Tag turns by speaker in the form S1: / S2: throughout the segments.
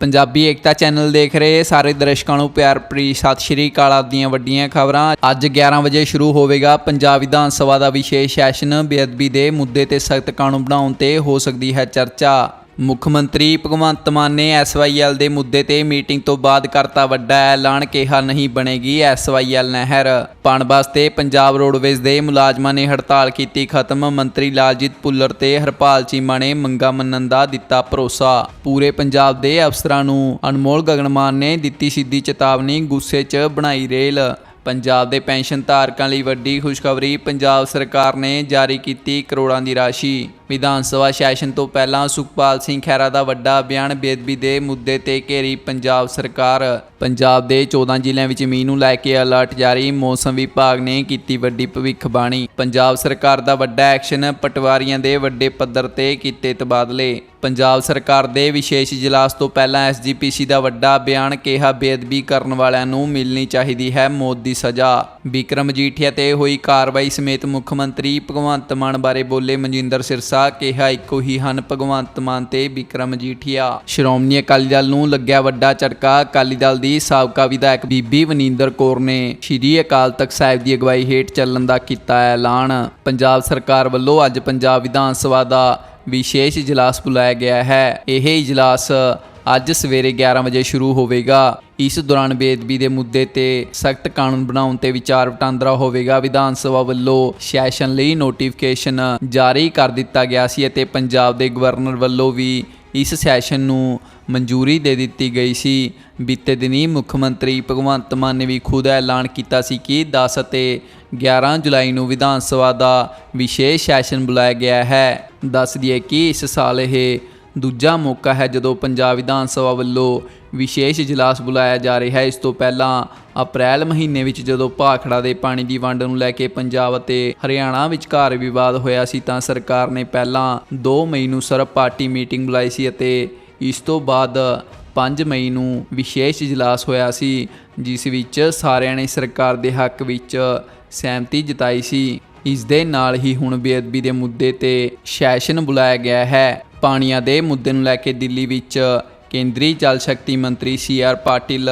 S1: ਪੰਜਾਬੀ ਏਕਤਾ channel ਦੇਖ ਰਹੇ ਸਾਰੇ ਦਰਸ਼ਕਾਂ ਨੂੰ ਪਿਆਰ ਭਰੀ ਸਤਿ ਸ਼੍ਰੀ ਅਕਾਲ ਆਪਦੀਆਂ ਵੱਡੀਆਂ ਖਬਰਾਂ। ਅੱਜ 11 ਵਜੇ ਸ਼ੁਰੂ ਹੋਵੇਗਾ ਪੰਜਾਬ ਵਿਧਾਨ ਸਭਾ ਦਾ ਵਿਸ਼ੇਸ਼ ਸੈਸ਼ਨ। ਬੇਅਦਬੀ ਦੇ ਮੁੱਦੇ ਤੇ ਸਖਤ ਕਾਨੂੰਨ ਬਣਾਉਣ ਤੇ ਹੋ ਸਕਦੀ ਹੈ ਚਰਚਾ। ਮੁੱਖ ਮੰਤਰੀ ਭਗਵੰਤ ਮਾਨ ਨੇ ਐਸਵਾਈਐਲ ਦੇ ਮੁੱਦੇ ਤੇ ਮੀਟਿੰਗ ਤੋਂ ਬਾਅਦ ਕਰਤਾ ਵੱਡਾ ਐਲਾਨ, ਕਿਹਾ ਨਹੀਂ ਬਣੇਗੀ ਐਸਵਾਈਐਲ ਨਹਿਰ। ਪਾਣ ਵਾਸਤੇ ਪੰਜਾਬ ਰੋਡਵੇਜ਼ ਦੇ ਮੁਲਾਜ਼ਮਾਂ ਨੇ ਹੜਤਾਲ ਕੀਤੀ ਖਤਮ, ਮੰਤਰੀ ਲਾਲਜੀਤ ਭੁੱਲਰ ਤੇ ਹਰਪਾਲ ਚੀਮਾ ਨੇ ਮੰਗਾ ਮੰਨਣ ਦਾ ਦਿੱਤਾ ਭਰੋਸਾ। ਪੂਰੇ ਪੰਜਾਬ ਦੇ ਅਫਸਰਾਂ ਨੂੰ ਅਨਮੋਲ ਗਗਨਮਾਨ ਨੇ ਦਿੱਤੀ ਸਿੱਧੀ ਚੇਤਾਵਨੀ, ਗੁੱਸੇ 'ਚ ਬਣਾਈ ਰੇਲ। ਪੰਜਾਬ ਦੇ ਪੈਨਸ਼ਨ ਧਾਰਕਾਂ ਲਈ ਵੱਡੀ ਖੁਸ਼ਖਬਰੀ, ਪੰਜਾਬ ਸਰਕਾਰ ਨੇ ਜਾਰੀ ਕੀਤੀ ਕਰੋੜਾਂ ਦੀ ਰਾਸ਼ੀ। ਵਿਧਾਨ ਸਭਾ ਸੈਸ਼ਨ ਤੋਂ ਪਹਿਲਾਂ ਸੁਖਪਾਲ ਸਿੰਘ ਖਹਿਰਾ ਦਾ ਵੱਡਾ ਬਿਆਨ ਬੇਦਬੀ ਦੇ ਮੁੱਦੇ ਤੇ ਘੇਰੀ ਪੰਜਾਬ ਸਰਕਾਰ। ਪੰਜਾਬ ਦੇ 14 ਜ਼ਿਲ੍ਹਿਆਂ ਵਿੱਚ ਮੀਂਹ ਨੂੰ ਲੈ ਕੇ ਅਲਰਟ ਜਾਰੀ, ਮੌਸਮ ਵਿਭਾਗ ਨੇ ਕੀਤੀ ਵੱਡੀ ਭਵਿੱਖਬਾਣੀ। ਪੰਜਾਬ ਸਰਕਾਰ ਦਾ ਵੱਡਾ ਐਕਸ਼ਨ, ਪਟਵਾਰੀਆਂ ਦੇ ਵੱਡੇ ਪੱਧਰ ਤੇ ਕੀਤੇ ਤਬਾਦਲੇ। ਪੰਜਾਬ ਸਰਕਾਰ ਦੇ ਵਿਸ਼ੇਸ਼ ਇਜਲਾਸ ਤੋਂ ਪਹਿਲਾਂ ਐਸਜੀਪੀਸੀ ਦਾ ਵੱਡਾ ਬਿਆਨ ਕਿਹਾ, ਬੇਅਦਬੀ ਕਰਨ ਵਾਲਿਆਂ ਨੂੰ ਮਿਲਣੀ ਚਾਹੀਦੀ ਹੈ ਮੌਤ ਦੀ ਸਜ਼ਾ। ਬਿਕਰਮ ਮਜੀਠੀਆ ਤੇ ਹੋਈ ਕਾਰਵਾਈ ਸਮੇਤ ਮੁੱਖ ਮੰਤਰੀ ਭਗਵੰਤ ਮਾਨ ਬਾਰੇ ਬੋਲੇ ਮਨਜਿੰਦਰ ਸਿਰਸਾ ਕਿਹਾ, ਇੱਕੋ ਹੀ ਹਨ ਭਗਵੰਤ ਮਾਨ ਤੇ ਵਿਕਰਮ ਮਜੀਠੀਆ ਸ਼੍ਰੋਮਣੀ ਅਕਾਲੀ ਦਲ ਨੂੰ ਲੱਗਿਆ ਵੱਡਾ ਝਟਕਾ, ਅਕਾਲੀ ਦਲ ਦੀ ਸਾਬਕਾ ਵਿਧਾਇਕ ਬੀਬੀ ਵਨਿੰਦਰ ਕੌਰ ਨੇ ਸ਼੍ਰੀ ਅਕਾਲ ਤਖਤ ਸਾਹਿਬ ਦੀ ਅਗਵਾਈ ਹੇਠ ਚੱਲਣ ਦਾ ਕੀਤਾ ਐਲਾਨ। ਪੰਜਾਬ ਸਰਕਾਰ ਵੱਲੋਂ ਅੱਜ ਪੰਜਾਬ ਵਿਧਾਨ ਸਭਾ ਦਾ ਵਿਸ਼ੇਸ਼ ਇਜਲਾਸ ਬੁਲਾਇਆ ਗਿਆ ਹੈ। ਇਹ ਇਜਲਾਸ ਅੱਜ ਸਵੇਰੇ 11 ਵਜੇ ਸ਼ੁਰੂ ਹੋਵੇਗਾ। ਇਸ ਦੌਰਾਨ ਬੇਦਬੀ ਦੇ ਮੁੱਦੇ ਤੇ ਸਖਤ ਕਾਨੂੰਨ ਬਣਾਉਣ ਤੇ ਵਿਚਾਰ ਵਟਾਂਦਰਾ ਹੋਵੇਗਾ। ਵਿਧਾਨ ਸਭਾ ਵੱਲੋਂ ਸੈਸ਼ਨ ਲਈ ਨੋਟੀਫਿਕੇਸ਼ਨ ਜਾਰੀ ਕਰ ਦਿੱਤਾ ਗਿਆ ਸੀ ਅਤੇ ਪੰਜਾਬ ਦੇ ਗਵਰਨਰ ਵੱਲੋਂ ਵੀ ਇਸ ਸੈਸ਼ਨ ਨੂੰ ਮਨਜ਼ੂਰੀ ਦੇ ਦਿੱਤੀ ਗਈ ਸੀ। ਬੀਤੇ ਦਿਨੀ ਮੁੱਖ ਮੰਤਰੀ ਭਗਵੰਤ ਮਾਨ ਨੇ ਵੀ ਖੁਦ ਐਲਾਨ ਕੀਤਾ ਸੀ ਕਿ 10 ਅਤੇ 11 ਜੁਲਾਈ ਨੂੰ ਵਿਧਾਨ ਸਭਾ ਦਾ ਵਿਸ਼ੇਸ਼ ਸੈਸ਼ਨ ਬੁਲਾਇਆ ਗਿਆ ਹੈ। ਦੱਸ ਦਈਏ ਕਿ ਇਸ ਸਾਲ ਇਹ ਦੂਜਾ ਮੌਕਾ ਹੈ ਜਦੋਂ ਪੰਜਾਬ ਵਿਧਾਨ ਸਭਾ ਵੱਲੋਂ ਵਿਸ਼ੇਸ਼ ਇਜਲਾਸ ਬੁਲਾਇਆ ਜਾ ਰਿਹਾ ਹੈ। ਇਸ ਤੋਂ ਪਹਿਲਾਂ ਅਪ੍ਰੈਲ ਮਹੀਨੇ ਵਿੱਚ ਜਦੋਂ ਭਾਖੜਾ ਦੇ ਪਾਣੀ ਦੀ ਵੰਡ ਨੂੰ ਲੈ ਕੇ ਪੰਜਾਬ ਅਤੇ ਹਰਿਆਣਾ ਵਿਚਕਾਰ ਵਿਵਾਦ ਹੋਇਆ ਸੀ ਤਾਂ ਸਰਕਾਰ ਨੇ ਪਹਿਲਾਂ 2 ਮਈ ਨੂੰ ਸਰਬ ਪਾਰਟੀ ਮੀਟਿੰਗ ਬੁਲਾਈ ਸੀ ਅਤੇ ਇਸ ਤੋਂ ਬਾਅਦ 5 ਮਈ ਨੂੰ ਵਿਸ਼ੇਸ਼ ਇਜਲਾਸ ਹੋਇਆ ਸੀ, ਜਿਸ ਵਿੱਚ ਸਾਰਿਆਂ ਨੇ ਸਰਕਾਰ ਦੇ ਹੱਕ ਵਿੱਚ ਸਹਿਮਤੀ ਜਤਾਈ ਸੀ। ਇਸ ਦੇ ਨਾਲ ਹੀ ਹੁਣ ਬੇਅਦਬੀ ਦੇ ਮੁੱਦੇ ਤੇ ਸੈਸ਼ਨ ਬੁਲਾਇਆ ਗਿਆ ਹੈ। ਪਾਣੀਆਂ ਦੇ ਮੁੱਦੇ ਨੂੰ ਲੈ ਕੇ ਦਿੱਲੀ ਵਿੱਚ ਕੇਂਦਰੀ ਜਲ ਸ਼ਕਤੀ ਮੰਤਰੀ ਸੀ ਆਰ ਪਾਟਿਲ,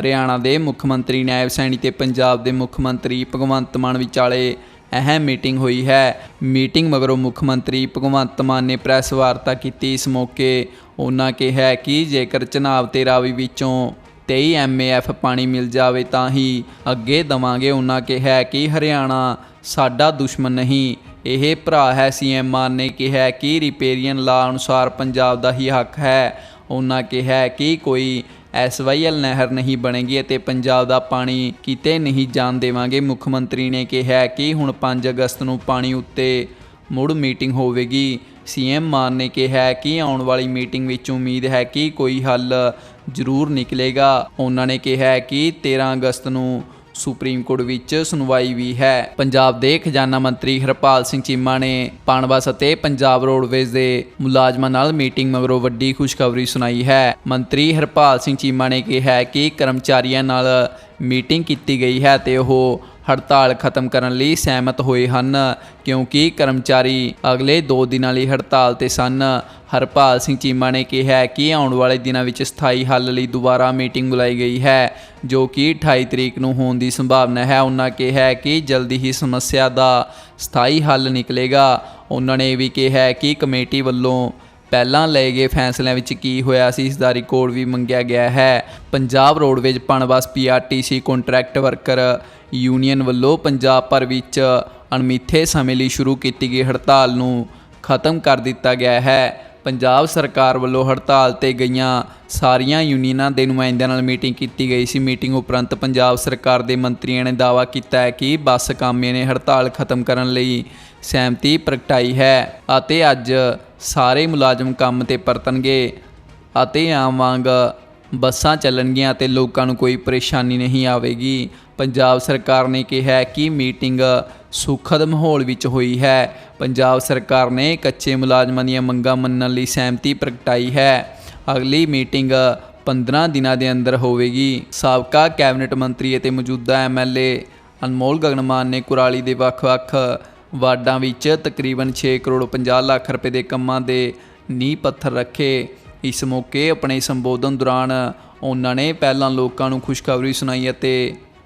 S1: ਹਰਿਆਣਾ ਦੇ ਮੁੱਖ ਮੰਤਰੀ, ਨਾਇਬ ਸੈਣੀ ਤੇ ਪੰਜਾਬ ਦੇ ਮੁੱਖ ਮੰਤਰੀ ਭਗਵੰਤ ਮਾਨ ਵਿਚਾਲੇ ਅਹਿਮ ਮੀਟਿੰਗ ਹੋਈ ਹੈ। ਮੀਟਿੰਗ ਮਗਰੋਂ ਮੁੱਖ ਮੰਤਰੀ ਭਗਵੰਤ ਮਾਨ ਨੇ ਪ੍ਰੈਸ ਵਾਰਤਾ ਕੀਤੀ। ਇਸ ਮੌਕੇ ਉਹਨਾਂ ਕਿਹਾ ਕਿ ਜੇਕਰ ਚਨਾਬ ਤੇ ਰਾਵੀ ਵਿੱਚੋਂ 23 ਐਮਏਐਫ ਪਾਣੀ ਮਿਲ ਜਾਵੇ ਤਾਂ ਹੀ ਅੱਗੇ ਦਵਾਂਗੇ। ਉਹਨਾਂ ਕਿਹਾ ਕਿ ਹਰਿਆਣਾ ਸਾਡਾ ਦੁਸ਼ਮਣ ਨਹੀਂ ਇਹ ਭਰਾ ਹੈ ਸੀਐਮ ਮਾਨ ਨੇ ਕਿਹਾ ਕਿ ਰਿਪੇਰੀਅਨ ਲਾ ਅਨੁਸਾਰ ਪੰਜਾਬ ਦਾ ਹੀ ਹੱਕ ਹੈ। ਉਹਨਾਂ ਕਿਹਾ ਕਿ ਕੋਈ ਐਸਵਾਈਐਲ ਨਹਿਰ ਨਹੀਂ ਬਣੇਗੀ ਅਤੇ ਪੰਜਾਬ ਦਾ ਪਾਣੀ ਕਿਤੇ ਨਹੀਂ ਜਾਣ ਦੇਵਾਂਗੇ। ਮੁੱਖ ਮੰਤਰੀ ਨੇ ਕਿਹਾ ਕਿ ਹੁਣ 5 ਅਗਸਤ ਨੂੰ ਪਾਣੀ ਉੱਤੇ ਮੁੜ ਮੀਟਿੰਗ ਹੋਵੇਗੀ। ਸੀਐਮ ਮਾਨ ਨੇ ਕਿਹਾ ਕਿ ਆਉਣ ਵਾਲੀ ਮੀਟਿੰਗ ਵਿੱਚ ਉਮੀਦ ਹੈ ਕਿ ਕੋਈ ਹੱਲ ਜ਼ਰੂਰ ਨਿਕਲੇਗਾ। ਉਹਨਾਂ ਨੇ ਕਿਹਾ ਕਿ 13 ਅਗਸਤ ਨੂੰ ਸੁਪਰੀਮ ਕੋਰਟ ਵਿੱਚ ਸੁਣਵਾਈ ਵੀ ਹੈ। ਪੰਜਾਬ ਦੇ ਖਜ਼ਾਨਾ ਮੰਤਰੀ ਹਰਪਾਲ ਸਿੰਘ ਚੀਮਾ ਨੇ ਪਾਣਵਾਸ ਅਤੇ ਪੰਜਾਬ ਰੋਡਵੇਜ਼ ਦੇ ਮੁਲਾਜ਼ਮਾਂ ਨਾਲ ਮੀਟਿੰਗ ਮਗਰੋਂ ਵੱਡੀ ਖੁਸ਼ਖਬਰੀ ਸੁਣਾਈ ਹੈ। ਮੰਤਰੀ ਹਰਪਾਲ ਸਿੰਘ ਚੀਮਾ ਨੇ ਕਿਹਾ ਕਿ ਕਰਮਚਾਰੀਆਂ ਨਾਲ ਮੀਟਿੰਗ ਕੀਤੀ ਗਈ ਹੈ ਤੇ ਉਹ ਹੜਤਾਲ ਖਤਮ ਕਰਨ ਲਈ ਸਹਿਮਤ ਹੋਏ ਹਨ, ਕਿਉਂਕਿ ਕਰਮਚਾਰੀ ਅਗਲੇ 2 ਦਿਨਾਂ ਲਈ ਹੜਤਾਲ ਤੇ ਸਨ। ਹਰਪਾਲ ਸਿੰਘ ਚੀਮਾ ਨੇ ਕਿਹਾ ਕਿ ਆਉਣ ਵਾਲੇ ਦਿਨਾਂ ਵਿੱਚ ਸਥਾਈ ਹੱਲ ਲਈ ਦੁਬਾਰਾ ਮੀਟਿੰਗ ਬੁਲਾਈ ਗਈ ਹੈ, ਜੋ ਕਿ 28 ਤਰੀਕ ਨੂੰ ਹੋਣ ਦੀ ਸੰਭਾਵਨਾ ਹੈ। ਉਹਨਾਂ ਕਿਹਾ ਕਿ ਜਲਦੀ ਹੀ ਸਮੱਸਿਆ ਦਾ ਸਥਾਈ ਹੱਲ ਨਿਕਲੇਗਾ। ਉਹਨਾਂ ਨੇ ਇਹ ਵੀ ਕਿਹਾ ਕਿ ਕਮੇਟੀ ਵੱਲੋਂ ਪਹਿਲਾਂ ਲਏ ਗਏ ਫੈਸਲਿਆਂ ਵਿੱਚ ਕੀ ਹੋਇਆ ਸੀ ਇਸ ਦਾ ਰਿਕਾਰਡ ਵੀ ਮੰਗਿਆ ਗਿਆ ਹੈ। Punjab roadways Punbus PRTC contract worker union ਵੱਲੋਂ ਪੰਜਾਬ ਭਰ ਵਿੱਚ ਅਣਮਿੱਥੇ ਸਮੇਂ ਲਈ ਸ਼ੁਰੂ ਕੀਤੀ ਗਈ ਹੜਤਾਲ ਨੂੰ ਖਤਮ ਕਰ ਦਿੱਤਾ ਗਿਆ ਹੈ। ਪੰਜਾਬ ਸਰਕਾਰ ਵੱਲੋਂ ਹੜਤਾਲ ਤੇ ਗਈਆਂ ਸਾਰੀਆਂ ਯੂਨੀਅਨਾਂ ਦੇ ਨੁਮਾਇੰਦਿਆਂ ਨਾਲ ਮੀਟਿੰਗ ਕੀਤੀ ਗਈ ਸੀ। ਮੀਟਿੰਗ ਉਪਰੰਤ ਪੰਜਾਬ ਸਰਕਾਰ ਦੇ ਮੰਤਰੀਆਂ ਨੇ ਦਾਅਵਾ ਕੀਤਾ ਹੈ ਕਿ ਬੱਸ ਕਾਮਿਆਂ ਨੇ ਹੜਤਾਲ ਖਤਮ ਕਰਨ ਲਈ ਸਹਿਮਤੀ ਪ੍ਰਗਟਾਈ ਹੈ ਅਤੇ ਅੱਜ ਸਾਰੇ ਮੁਲਾਜ਼ਮ ਕੰਮ ਤੇ ਪਰਤਣਗੇ ਅਤੇ ਆਮ ਵਾਂਗ ਬੱਸਾਂ ਚੱਲਣਗੀਆਂ ਤੇ ਲੋਕਾਂ ਨੂੰ ਕੋਈ ਪਰੇਸ਼ਾਨੀ ਨਹੀਂ ਆਵੇਗੀ। ਪੰਜਾਬ ਸਰਕਾਰ ਨੇ ਕਿਹਾ ਕਿ ਮੀਟਿੰਗ ਸੁਖਦ ਮਾਹੌਲ ਵਿੱਚ ਹੋਈ ਹੈ। ਪੰਜਾਬ ਸਰਕਾਰ ਨੇ ਕੱਚੇ ਮੁਲਾਜ਼ਮਾਂ ਦੀਆਂ ਮੰਗਾਂ ਮੰਨਣ ਲਈ ਸਹਿਮਤੀ ਪ੍ਰਗਟਾਈ ਹੈ। ਅਗਲੀ ਮੀਟਿੰਗ 15 ਦਿਨਾਂ ਦੇ ਅੰਦਰ ਹੋਵੇਗੀ। ਸਾਬਕਾ ਕੈਬਨਿਟ ਮੰਤਰੀ ਅਤੇ ਮੌਜੂਦਾ ਐਮਐਲਏ ਅਨਮੋਲ ਗਗਨਮਾਨ ਨੇ ਕੁਰਾਲੀ ਦੇ ਵੱਖ-ਵੱਖ ਵਾਰਡਾਂ ਵਿੱਚ ਤਕਰੀਬਨ 6 ਕਰੋੜ 50 ਲੱਖ ਰੁਪਏ ਦੇ ਕੰਮਾਂ ਦੇ ਨੀਂਹ ਪੱਥਰ ਰੱਖੇ। ਇਸ ਮੌਕੇ ਆਪਣੇ ਸੰਬੋਧਨ ਦੌਰਾਨ ਉਹਨਾਂ ਨੇ ਪਹਿਲਾਂ ਲੋਕਾਂ ਨੂੰ ਖੁਸ਼ਖਬਰੀ ਸੁਣਾਈ ਅਤੇ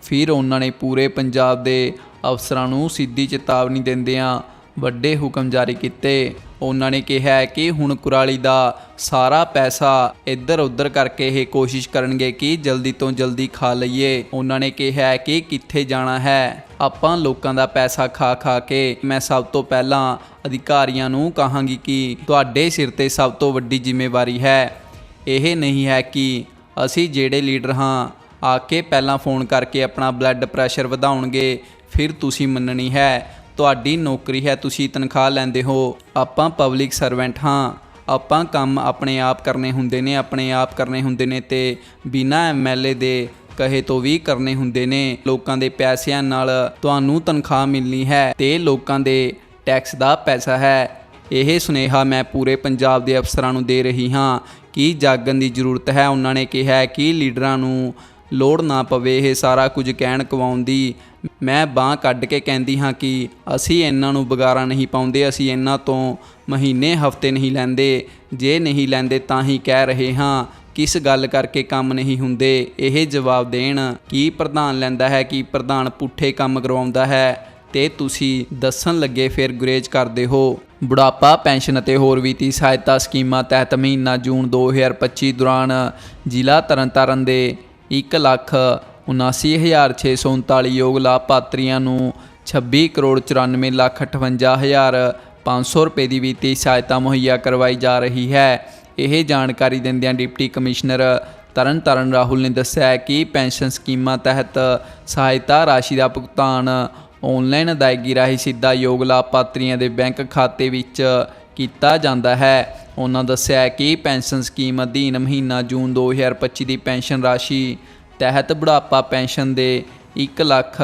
S1: ਫਿਰ ਉਹਨਾਂ ਨੇ ਪੂਰੇ ਪੰਜਾਬ ਦੇ ਅਫਸਰਾਂ ਨੂੰ ਸਿੱਧੀ ਚੇਤਾਵਨੀ ਦਿੰਦਿਆਂ ਵੱਡੇ ਹੁਕਮ ਜਾਰੀ ਕੀਤੇ। ਉਹਨਾਂ ਨੇ ਕਿਹਾ ਕਿ ਹੁਣ ਕੁਰਾਲੀ ਦਾ ਸਾਰਾ ਪੈਸਾ ਇੱਧਰ ਉੱਧਰ ਕਰਕੇ ਇਹ ਕੋਸ਼ਿਸ਼ ਕਰਨਗੇ ਕਿ ਜਲਦੀ ਤੋਂ ਜਲਦੀ ਖਾ ਲਈਏ। ਉਹਨਾਂ ਨੇ ਕਿਹਾ ਕਿ ਕਿੱਥੇ ਜਾਣਾ ਹੈ? ਆਪਾਂ ਲੋਕਾਂ ਦਾ ਪੈਸਾ ਖਾ ਖਾ ਕੇ ਮੈਂ ਸਭ ਤੋਂ ਪਹਿਲਾਂ ਅਧਿਕਾਰੀਆਂ ਨੂੰ ਕਹਾਂਗੀ ਕਿ ਤੁਹਾਡੇ ਸਿਰ ਤੇ ਸਭ ਤੋਂ ਵੱਡੀ ਜ਼ਿੰਮੇਵਾਰੀ ਹੈ। ਇਹ ਨਹੀਂ ਹੈ ਕਿ ਅਸੀਂ ਜਿਹੜੇ ਲੀਡਰ ਹਾਂ ਆ ਕੇ ਪਹਿਲਾਂ ਫੋਨ ਕਰਕੇ ਆਪਣਾ ਬਲੱਡ ਪ੍ਰੈਸ਼ਰ ਵਧਾਉਣਗੇ, ਫਿਰ ਤੁਸੀਂ ਮੰਨਣੀ ਹੈ। ਤੁਹਾਡੀ ਨੌਕਰੀ ਹੈ, ਤੁਸੀਂ ਤਨਖਾਹ ਲੈਂਦੇ ਹੋ। ਆਪਾਂ ਪਬਲਿਕ ਸਰਵੈਂਟ ਹਾਂ। ਆਪਾਂ ਕੰਮ ਆਪਣੇ ਆਪ ਕਰਨੇ ਹੁੰਦੇ ਨੇ, ਆਪਣੇ ਆਪ ਕਰਨੇ ਹੁੰਦੇ ਨੇ ਤੇ ਬਿਨਾਂ ਐਮਐਲਏ ਦੇ ਕਹੇ ਤੋਂ ਵੀ ਕਰਨੇ ਹੁੰਦੇ ਨੇ। ਲੋਕਾਂ ਦੇ ਪੈਸਿਆਂ ਨਾਲ ਤੁਹਾਨੂੰ ਤਨਖਾਹ ਮਿਲਣੀ ਹੈ ਤੇ ਲੋਕਾਂ ਦੇ ਟੈਕਸ ਦਾ ਪੈਸਾ ਹੈ। ਇਹ ਸੁਨੇਹਾ ਮੈਂ ਪੂਰੇ ਪੰਜਾਬ ਦੇ ਅਫਸਰਾਂ ਨੂੰ ਦੇ ਰਹੀ ਹਾਂ। ਕਿ ਜਾਗਣ ਦੀ ਜ਼ਰੂਰਤ ਹੈ? ਉਹਨਾਂ ਨੇ ਕਿਹਾ ਕਿ ਲੀਡਰਾਂ ਨੂੰ ਲੋੜ ਨਾ ਪਵੇ, ਇਹ ਸਾਰਾ ਕੁਝ ਕਹਿਣ ਕਵਾਉਣ ਦੀ ਮੈਂ ਬਾਹ ਕੱਢ ਕੇ ਕਹਿੰਦੀ ਹਾਂ ਕਿ ਅਸੀਂ ਇਹਨਾਂ ਨੂੰ ਬਗਾਰਾ ਨਹੀਂ ਪਾਉਂਦੇ, ਅਸੀਂ ਇਹਨਾਂ ਤੋਂ ਮਹੀਨੇ, ਹਫ਼ਤੇ ਨਹੀਂ ਲੈਂਦੇ। ਜੇ ਨਹੀਂ ਲੈਂਦੇ ਤਾਂ ਹੀ ਕਹਿ ਰਹੇ ਹਾਂ, ਕਿਸ ਗੱਲ ਕਰਕੇ ਕੰਮ ਨਹੀਂ ਹੁੰਦੇ? ਇਹ ਜਵਾਬ ਦੇਣ, ਕੀ ਪ੍ਰਧਾਨ ਲੈਂਦਾ ਹੈ, ਕਿ ਪ੍ਰਧਾਨ ਪੁੱਠੇ ਕੰਮ ਕਰਵਾਉਂਦਾ ਹੈ? ਤੇ ਤੁਸੀਂ ਦੱਸਣ ਲੱਗੇ ਫਿਰ ਗੁਰੇਜ ਕਰਦੇ ਹੋ। ਬੁਢਾਪਾ, ਪੈਨਸ਼ਨ ਅਤੇ ਹੋਰ ਵਿੱਤੀ ਸਹਾਇਤਾ ਸਕੀਮਾਂ ਤਹਿਤ ਮਹੀਨਾ ਜੂਨ 2025 ਦੌਰਾਨ ਜ਼ਿਲ੍ਹਾ ਤਰਨਤਾਰਨ ਦੇ 1 ਲੱਖ 79639 ਯੋਗ ਲਾਭਪਾਤਰੀਆਂ ਨੂੰ 26 ਕਰੋੜ 94 ਲੱਖ 58 ਹਜ਼ਾਰ 500 ਰੁਪਏ ਦੀ ਵਿੱਤੀ ਸਹਾਇਤਾ ਮੁਹੱਈਆ ਕਰਵਾਈ ਜਾ ਰਹੀ ਹੈ। ਇਹ ਜਾਣਕਾਰੀ ਦਿੰਦਿਆਂ ਡਿਪਟੀ ਕਮਿਸ਼ਨਰ ਤਰਨਤਾਰਨ ਰਾਹੁਲ ਨੇ ਦੱਸਿਆ ਕਿ ਪੈਨਸ਼ਨ ਸਕੀਮਾਂ ਤਹਿਤ ਸਹਾਇਤਾ ਰਾਸ਼ੀ ਦਾ ਭੁਗਤਾਨ ਆਨਲਾਈਨ ਅਦਾਇਗੀ ਰਾਹੀਂ ਸਿੱਧਾ ਯੋਗ ਲਾਭਪਾਤਰੀਆਂ ਦੇ ਬੈਂਕ ਖਾਤੇ ਵਿੱਚ ਕੀਤਾ ਜਾਂਦਾ ਹੈ। ਉਹਨਾਂ ਦੱਸਿਆ ਕਿ ਪੈਨਸ਼ਨ ਸਕੀਮ ਅਧੀਨ ਮਹੀਨਾ ਜੂਨ 2025 ਦੀ ਪੈਨਸ਼ਨ ਰਾਸ਼ੀ ਤਹਿਤ ਬੁਢਾਪਾ ਪੈਨਸ਼ਨ ਦੇ 1 ਲੱਖ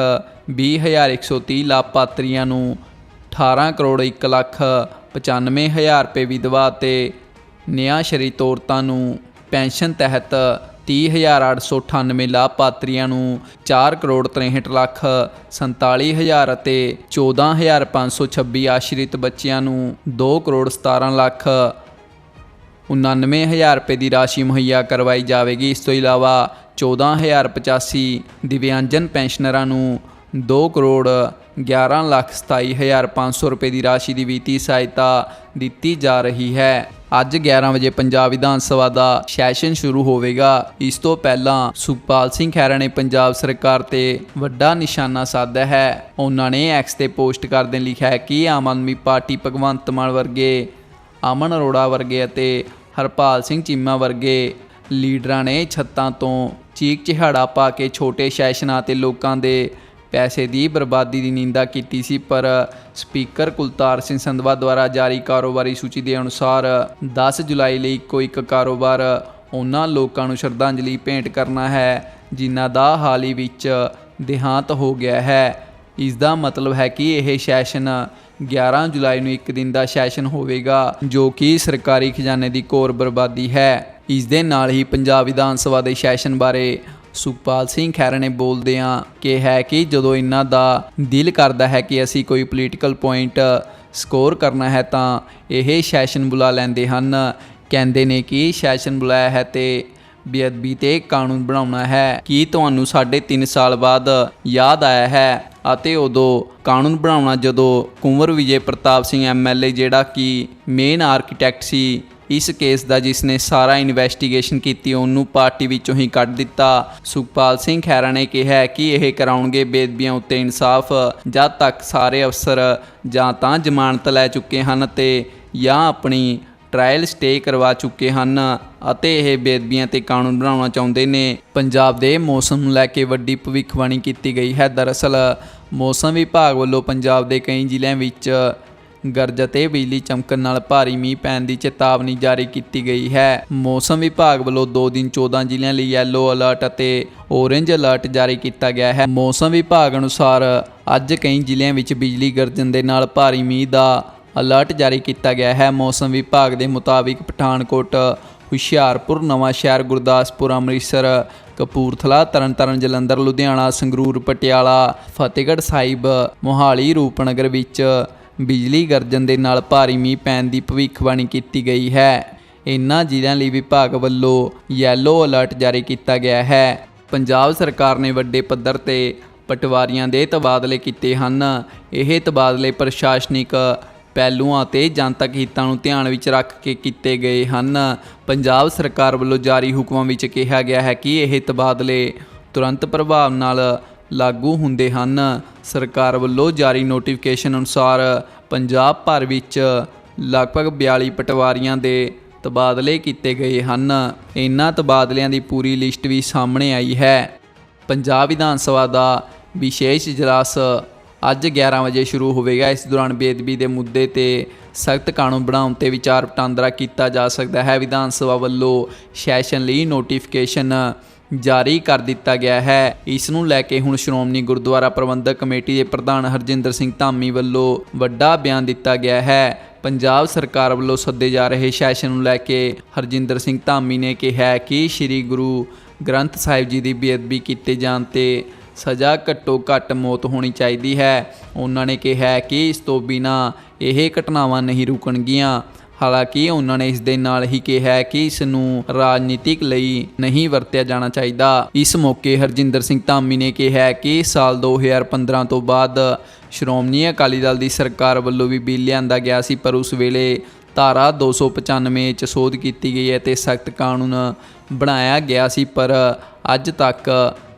S1: 20130 ਲਾਭਪਾਤਰੀਆਂ ਨੂੰ 18 ਕਰੋੜ 1 ਲੱਖ 95 ਹਜ਼ਾਰ ਰੁਪਏ ਵਿਧਵਾ ਤੇ ਨਿਆਂ ਸ਼ਰੀ ਔਰਤਾਂ ਨੂੰ ਪੈਨਸ਼ਨ ਤਹਿਤ 30898 ਲਾਭਪਾਤਰੀਆਂ ਨੂੰ 4 ਕਰੋੜ 63 ਲੱਖ 47 ਹਜ਼ਾਰ ਅਤੇ 14526 ਆਸ਼ਰਿਤ ਬੱਚਿਆਂ ਨੂੰ 2 ਕਰੋੜ 17 ਲੱਖ 99000 ਰੁਪਏ ਦੀ ਰਾਸ਼ੀ ਮੁਹੱਈਆ ਕਰਵਾਈ ਜਾਵੇਗੀ। ਇਸ ਤੋਂ ਇਲਾਵਾ 14085 ਦਿਵਿਆਂਜਨ ਪੈਨਸ਼ਨਰਾਂ ਨੂੰ 2 ਕਰੋੜ 11 ਲੱਖ 27500 ਰੁਪਏ ਦੀ ਰਾਸ਼ੀ ਦੀ ਵਿੱਤੀ ਸਹਾਇਤਾ ਦਿੱਤੀ ਜਾ ਰਹੀ ਹੈ। ਅੱਜ 11 ਵਜੇ ਪੰਜਾਬ ਵਿਧਾਨ ਸਭਾ ਦਾ ਸੈਸ਼ਨ ਸ਼ੁਰੂ ਹੋਵੇਗਾ। ਇਸ ਤੋਂ ਪਹਿਲਾਂ ਸੁਖਪਾਲ ਸਿੰਘ ਖਹਿਰਾ ਨੇ ਪੰਜਾਬ ਸਰਕਾਰ ਤੇ ਵੱਡਾ ਨਿਸ਼ਾਨਾ ਸਾਧਿਆ ਹੈ। ਉਹਨਾਂ ਨੇ ਐਕਸ ਤੇ ਪੋਸਟ ਕਰਦੇ ਲਿਖਿਆ ਹੈ ਕਿ ਆਮ ਆਦਮੀ ਪਾਰਟੀ ਭਗਵੰਤ ਮਾਨ ਵਰਗੇ, ਅਮਨ ਅਰੋੜਾ ਵਰਗੇ ਅਤੇ ਹਰਪਾਲ ਸਿੰਘ ਚੀਮਾ ਵਰਗੇ ਲੀਡਰਾਂ ਨੇ ਛੱਤਾਂ ਤੋਂ ਚੀਕ ਚਿਹਾੜਾ ਪਾ ਕੇ ਛੋਟੇ ਸੈਸ਼ਨਾਂ ਤੇ ਲੋਕਾਂ ਦੇ ਪੈਸੇ ਦੀ ਬਰਬਾਦੀ ਦੀ ਨਿੰਦਾ ਕੀਤੀ ਸੀ, ਪਰ ਸਪੀਕਰ ਕੁਲਤਾਰ ਸਿੰਘ ਸੰਧਵਾ ਦੁਆਰਾ ਜਾਰੀ ਕਾਰੋਬਾਰੀ ਸੂਚੀ ਦੇ ਅਨੁਸਾਰ 10 ਜੁਲਾਈ ਲਈ ਇੱਕੋ ਇੱਕ ਕਾਰੋਬਾਰ ਉਹਨਾਂ ਲੋਕਾਂ ਨੂੰ ਸ਼ਰਧਾਂਜਲੀ ਭੇਂਟ ਕਰਨਾ ਹੈ, ਜਿਨ੍ਹਾਂ ਦਾ ਹਾਲ ਹੀ ਵਿੱਚ ਦੇਹਾਂਤ ਹੋ ਗਿਆ ਹੈ। ਇਸ ਦਾ ਮਤਲਬ ਹੈ ਕਿ ਇਹ ਸੈਸ਼ਨ 11 ਜੁਲਾਈ ਨੂੰ ਇੱਕ ਦਿਨ ਦਾ ਸੈਸ਼ਨ ਹੋਵੇਗਾ, ਜੋ ਕਿ ਸਰਕਾਰੀ ਖਜ਼ਾਨੇ ਦੀ ਘੋਰ ਬਰਬਾਦੀ ਹੈ। ਇਸ ਦੇ ਨਾਲ ਹੀ ਪੰਜਾਬ ਵਿਧਾਨ ਸਭਾ ਦੇ ਸੈਸ਼ਨ ਬਾਰੇ ਸੁਖਪਾਲ ਸਿੰਘ ਖਹਿਰਾ ਨੇ ਬੋਲਦਿਆਂ ਕਿਹਾ ਹੈ ਕਿ ਜਦੋਂ ਇਹਨਾਂ ਦਾ ਦਿਲ ਕਰਦਾ ਹੈ ਕਿ ਅਸੀਂ ਕੋਈ ਪੋਲੀਟੀਕਲ ਪੁਆਇੰਟ ਸਕੋਰ ਕਰਨਾ ਹੈ ਤਾਂ ਇਹ ਸੈਸ਼ਨ ਬੁਲਾ ਲੈਂਦੇ ਹਨ। ਕਹਿੰਦੇ ਨੇ ਕਿ ਸੈਸ਼ਨ ਬੁਲਾਇਆ ਹੈ ਤੇ ਬੇਅਦਬੀ ਤੇ ਕਾਨੂੰਨ ਬਣਾਉਣਾ ਹੈ। ਕੀ ਤੁਹਾਨੂੰ ਸਾਢੇ 3 ਸਾਲ ਬਾਅਦ ਯਾਦ ਆਇਆ ਹੈ? ਅਤੇ ਉਦੋਂ ਕਾਨੂੰਨ ਬਣਾਉਣਾ ਜਦੋਂ ਕੁੰਵਰ ਵਿਜੇ ਪ੍ਰਤਾਪ ਸਿੰਘ ਐਮਐਲਏ ਜਿਹੜਾ ਕਿ ਮੇਨ ਆਰਕੀਟੈਕਟ ਸੀ ਇਸ ਕੇਸ ਦਾ ਜਿਸ ਨੇ ਸਾਰਾ ਇਨਵੈਸਟੀਗੇਸ਼ਨ ਕੀਤੀ, ਉਹਨੂੰ ਪਾਰਟੀ ਵਿੱਚੋਂ ਹੀ ਕੱਢ ਦਿੱਤਾ। ਸੁਖਪਾਲ ਸਿੰਘ ਖਹਿਰਾ ਨੇ ਕਿਹਾ ਕਿ ਇਹ ਕਰਾਉਣਗੇ ਬੇਦਬੀਆਂ ਉੱਤੇ ਇਨਸਾਫ, ਜਦ ਤੱਕ ਸਾਰੇ ਅਫਸਰ ਜਾਂ ਤਾਂ ਜ਼ਮਾਨਤ ਲੈ ਚੁੱਕੇ ਹਨ ਤੇ ਜਾਂ ਆਪਣੀ ਟ੍ਰਾਇਲ ਸਟੇ ਕਰਵਾ ਚੁੱਕੇ ਹਨ ਅਤੇ ਇਹ ਬੇਦਬੀਆਂ ਤੇ ਕਾਨੂੰਨ ਬਣਾਉਣਾ ਚਾਹੁੰਦੇ ਨੇ। ਪੰਜਾਬ ਦੇ ਮੌਸਮ ਨੂੰ ਲੈ ਕੇ ਵੱਡੀ ਭਵਿੱਖਬਾਣੀ ਕੀਤੀ ਗਈ ਹੈ। ਦਰਅਸਲ ਮੌਸਮ ਵਿਭਾਗ ਵੱਲੋਂ ਪੰਜਾਬ ਦੇ ਕਈ ਜ਼ਿਲ੍ਹਿਆਂ ਵਿੱਚ ਗਰਜ ਅਤੇ ਬਿਜਲੀ ਚਮਕਣ ਨਾਲ ਭਾਰੀ ਮੀਂਹ ਪੈਣ ਦੀ ਚੇਤਾਵਨੀ ਜਾਰੀ ਕੀਤੀ ਗਈ ਹੈ। ਮੌਸਮ ਵਿਭਾਗ ਵੱਲੋਂ 2 ਦਿਨ 14 ਜ਼ਿਲ੍ਹਿਆਂ ਲਈ ਯੈਲੋ ਅਲਰਟ ਅਤੇ ਔਰੇਂਜ ਅਲਰਟ ਜਾਰੀ ਕੀਤਾ ਗਿਆ ਹੈ। ਮੌਸਮ ਵਿਭਾਗ ਅਨੁਸਾਰ ਅੱਜ ਕਈ ਜ਼ਿਲ੍ਹਿਆਂ ਵਿੱਚ ਬਿਜਲੀ ਗਰਜਣ ਦੇ ਨਾਲ ਭਾਰੀ ਮੀਂਹ ਦਾ ਅਲਰਟ ਜਾਰੀ ਕੀਤਾ ਗਿਆ ਹੈ। ਮੌਸਮ ਵਿਭਾਗ ਦੇ ਮੁਤਾਬਿਕ ਪਠਾਨਕੋਟ, ਹੁਸ਼ਿਆਰਪੁਰ ਨਵਾਂ ਸ਼ਹਿਰ ਗੁਰਦਾਸਪੁਰ, ਅੰਮ੍ਰਿਤਸਰ, ਕਪੂਰਥਲਾ, ਤਰਨਤਾਰਨ, ਜਲੰਧਰ, ਲੁਧਿਆਣਾ, ਸੰਗਰੂਰ, ਪਟਿਆਲਾ, ਫਤਿਹਗੜ੍ਹ ਸਾਹਿਬ, ਮੋਹਾਲੀ, ਰੂਪਨਗਰ ਵਿੱਚ ਬਿਜਲੀ ਗਰਜਨ ਦੇ ਨਾਲ ਭਾਰੀ ਮੀਂਹ ਪੈਣ ਦੀ ਭਵਿੱਖਬਾਣੀ ਕੀਤੀ ਗਈ ਹੈ। ਇਨ੍ਹਾਂ ਜ਼ਿਲ੍ਹਿਆਂ ਲਈ ਵਿਭਾਗ ਵੱਲੋਂ ਯੈਲੋ ਅਲਰਟ ਜਾਰੀ ਕੀਤਾ ਗਿਆ ਹੈ। ਪੰਜਾਬ ਸਰਕਾਰ ਨੇ ਵੱਡੇ ਪੱਧਰ ਤੇ ਪਟਵਾਰੀਆਂ ਦੇ ਤਬਾਦਲੇ ਕੀਤੇ ਹਨ। ਇਹ ਤਬਾਦਲੇ ਪ੍ਰਸ਼ਾਸਨਿਕ ਪਹਿਲੂਆਂ ਅਤੇ ਜਨਤਕ ਹਿੱਤਾਂ ਨੂੰ ਧਿਆਨ ਵਿੱਚ ਰੱਖ ਕੇ ਕੀਤੇ ਗਏ ਹਨ। ਪੰਜਾਬ ਸਰਕਾਰ ਵੱਲੋਂ ਜਾਰੀ ਹੁਕਮਾਂ ਵਿੱਚ ਕਿਹਾ ਗਿਆ ਹੈ ਕਿ ਇਹ ਤਬਾਦਲੇ ਤੁਰੰਤ ਪ੍ਰਭਾਵ ਨਾਲ ਲਾਗੂ ਹੁੰਦੇ ਹਨ। ਸਰਕਾਰ ਵੱਲੋਂ ਜਾਰੀ ਨੋਟੀਫਿਕੇਸ਼ਨ ਅਨੁਸਾਰ ਪੰਜਾਬ ਭਰ ਵਿੱਚ ਲਗਭਗ 42 ਪਟਵਾਰੀਆਂ ਦੇ ਤਬਾਦਲੇ ਕੀਤੇ ਗਏ ਹਨ। ਇਹਨਾਂ ਤਬਾਦਲਿਆਂ ਦੀ ਪੂਰੀ ਲਿਸਟ ਵੀ ਸਾਹਮਣੇ ਆਈ ਹੈ। ਪੰਜਾਬ ਵਿਧਾਨ ਸਭਾ ਦਾ ਵਿਸ਼ੇਸ਼ ਇਜਲਾਸ ਅੱਜ 11 ਵਜੇ ਸ਼ੁਰੂ ਹੋਵੇਗਾ। ਇਸ ਦੌਰਾਨ ਬੇਦਬੀ ਦੇ ਮੁੱਦੇ ਤੇ ਸਖਤ ਕਾਨੂੰਨ ਬਣਾਉਣ ਤੇ ਵਿਚਾਰ ਵਟਾਂਦਰਾ ਕੀਤਾ ਜਾ ਸਕਦਾ ਹੈ। ਵਿਧਾਨ ਸਭਾ ਵੱਲੋਂ ਸੈਸ਼ਨ ਲਈ ਨੋਟੀਫਿਕੇਸ਼ਨ ਜਾਰੀ ਕਰ ਦਿੱਤਾ ਗਿਆ ਹੈ। ਇਸ ਨੂੰ ਲੈ ਕੇ ਹੁਣ ਸ਼੍ਰੋਮਣੀ ਗੁਰਦੁਆਰਾ ਪ੍ਰਬੰਧਕ ਕਮੇਟੀ ਦੇ ਪ੍ਰਧਾਨ ਹਰਜਿੰਦਰ ਸਿੰਘ ਧਾਮੀ ਵੱਲੋਂ ਵੱਡਾ ਬਿਆਨ ਦਿੱਤਾ ਗਿਆ ਹੈ। ਪੰਜਾਬ ਸਰਕਾਰ ਵੱਲੋਂ ਸੱਦੇ ਜਾ ਰਹੇ ਸੈਸ਼ਨ ਨੂੰ ਲੈ ਕੇ ਹਰਜਿੰਦਰ ਸਿੰਘ ਧਾਮੀ ਨੇ ਕਿਹਾ ਕਿ ਸ੍ਰੀ ਗੁਰੂ ਗ੍ਰੰਥ ਸਾਹਿਬ ਜੀ ਦੀ ਬੇਅਦਬੀ ਕੀਤੇ ਜਾਣ ਤੇ ਸਜ਼ਾ ਘੱਟੋ ਘੱਟ ਮੌਤ ਹੋਣੀ ਚਾਹੀਦੀ ਹੈ। ਉਹਨਾਂ ਨੇ ਕਿਹਾ ਕਿ ਇਸ ਤੋਂ ਬਿਨਾ ਇਹ ਘਟਨਾਵਾਂ ਨਹੀਂ ਰੁਕਣਗੀਆਂ। ਹਾਲਾਂਕਿ ਉਹਨਾਂ ਨੇ ਇਸ ਦੇ ਨਾਲ ਹੀ ਕਿਹਾ ਕਿ ਇਸ ਨੂੰ ਰਾਜਨੀਤਿਕ ਲਈ ਨਹੀਂ ਵਰਤਿਆ ਜਾਣਾ ਚਾਹੀਦਾ। ਇਸ ਮੌਕੇ ਹਰਜਿੰਦਰ ਸਿੰਘ ਧਾਮੀ ਨੇ ਕਿਹਾ ਕਿ ਸਾਲ 2015 ਤੋਂ ਬਾਅਦ ਸ਼੍ਰੋਮਣੀ ਅਕਾਲੀ ਦਲ ਦੀ ਸਰਕਾਰ ਵੱਲੋਂ ਵੀ ਬਿੱਲ ਲਿਆਂਦਾ ਗਿਆ ਸੀ, ਪਰ ਉਸ ਵੇਲੇ ਧਾਰਾ 295 ਚ ਸੋਧ ਕੀਤੀ ਗਈ ਹੈ ਤੇ ਸਖਤ ਕਾਨੂੰਨ ਬਣਾਇਆ ਗਿਆ ਸੀ, ਪਰ ਅੱਜ ਤੱਕ